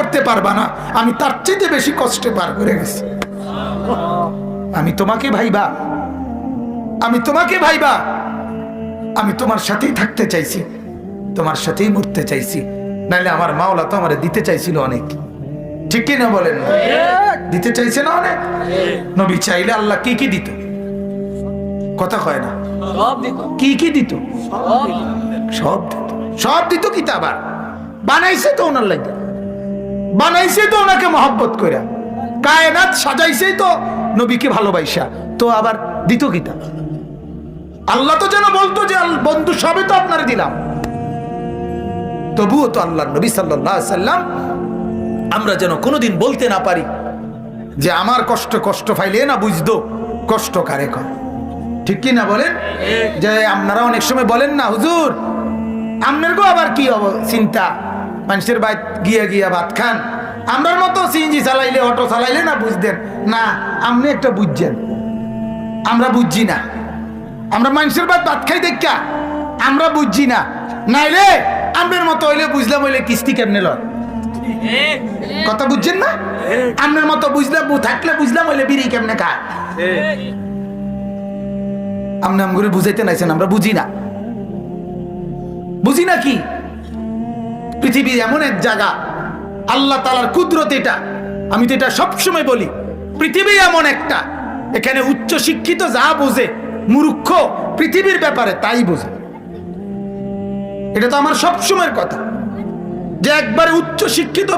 করতে পারবা না আমি তার চেয়ে বেশি কষ্টে পার করে গেছি। আমি তোমাকে ভাইবা আমি তোমাকে ভাইবা আমি তোমার সাথেই থাকতে চাইছি তোমার সাথেই মরতে চাইছি নাইলে আমার মাওলা তো আমার দিতে চাইছিল অনেক। ঠিক কি না বলেন? দিতে চাইছে না অনেক? নবী চাইলে আল্লাহ কি কি দিত? কথা কয় না। কি কি দিত? সব দিত। সব দিত। আবার? বানাইছে তো ওনার লাগে বানাইছে তো ওনাকে মহব্বত করে কায়নাত সাজাইছে তো নবীকে ভালোবাসা তো আবার দিত কিতা আল্লাহ তো যেন বলতো যে বন্ধু সবে তো আপনার দিলাম। তবুও তো আল্লাহ নবী সাল্লাম, আমরা যেন কোনোদিন বলতে না পারি যে, আমার কষ্ট কষ্ট ফাইলে না বুঝতো, কষ্ট কারে কর ঠিক কি না বলেন? যে, আপনারা অনেক সময় বলেন না, হুজুর আপনার আবার কি চিন্তা? মানুষের বাইত গিয়া গিয়া ভাত খান। আমরার মতো সিএনজি চালাইলে, অটো চালাইলে না বুঝতেন? না, আপনি একটা বুঝছেন। আমরা বুঝছি না। আমরা মানুষের বাদ ভাত খাই দেখা আমরা বুঝছি না। নাইলে আপনার মতো হইলে বুঝলাম হইলে কিস্তি কেমনে লয়? কথা বুঝছেন না? আপনার মতো বুঝলাম থাকলে বুঝলাম, হইলে বিড়ি কেমনে খায়? আপনি আমগুলো বুঝাইতে নাইছেন, আমরা বুঝি না। বুঝি না কি? পৃথিবীর এমন এক জায়গা, আল্লাহ তালার কুদরত এটা। আমি তো এটা সবসময় বলি, পৃথিবী এমন একটা, এখানে উচ্চ শিক্ষিত যা বোঝে, মূর্খ পৃথিবীর ব্যাপারে তাই বোঝে। এটা তো আমার সবসময়ের কথা, যে একবারে উচ্চ শিক্ষিত